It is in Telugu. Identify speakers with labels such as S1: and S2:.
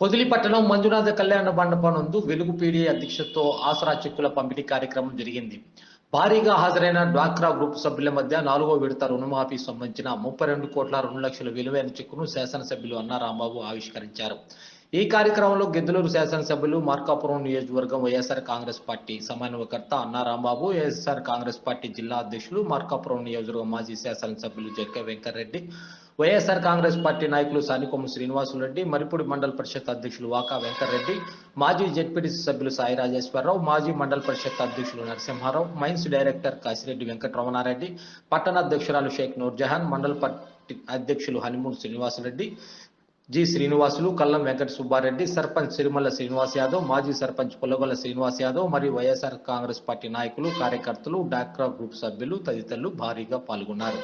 S1: పొదిలి పట్టణం మంజునాథ కళ్యాణ మండపం నందు వెలుగు పీడి అధ్యక్షతో ఆసరా చెక్కుల పంపిణీ కార్యక్రమం జరిగింది. భారీగా హాజరైన డ్వాక్రా గ్రూప్ సభ్యుల మధ్య నాలుగో విడత రుణమాఫీ సంబంధించిన ముప్పై రెండు కోట్ల రెండు లక్షల విలువైన చెక్కును శాసనసభ్యులు అన్నారాంబాబు ఆవిష్కరించారు. ఈ కార్యక్రమంలో గిద్దలూరు శాసనసభ్యులు మార్కాపురం నియోజకవర్గం వైఎస్ఆర్ కాంగ్రెస్ పార్టీ సమన్వయకర్త అన్నా రాంబాబు వైఎస్ఆర్ కాంగ్రెస్ పార్టీ జిల్లా అధ్యక్షులు మార్కాపురం నియోజకవర్గం మాజీ శాసనసభ్యులు జెక్క వెంకటరెడ్డి వైఎస్ఆర్ కాంగ్రెస్ పార్టీ నాయకులు సానికొమ్మ శ్రీనివాసులరెడ్డి మరిపూడి మండల పరిషత్ అధ్యక్షులు వాకా వెంకటరెడ్డి మాజీ జెడ్పీటీసీ సభ్యులు సాయి రాజేశ్వరరావు మాజీ మండల పరిషత్ అధ్యక్షులు నరసింహారావు మైన్స్ డైరెక్టర్ కాశిరెడ్డి వెంకటరమణారెడ్డి పట్టణ అధ్యక్షురాలు షేక్ నూర్జహాన్ మండల పార్టీ అధ్యక్షులు హనిమూన్ శ్రీనివాసరెడ్డి జి శ్రీనివాసులు కల్లం వెంకట సుబ్బారెడ్డి సర్పంచ్ సిరిమల్ల శ్రీనివాస్ యాదవ్ మాజీ సర్పంచ్ పుల్లగొల్ల శ్రీనివాస్ యాదవ్ మరియు వైఎస్ఆర్ కాంగ్రెస్ పార్టీ నాయకులు కార్యకర్తలు డాక్రా గ్రూప్ సభ్యులు తదితరులు భారీగా పాల్గొన్నారు.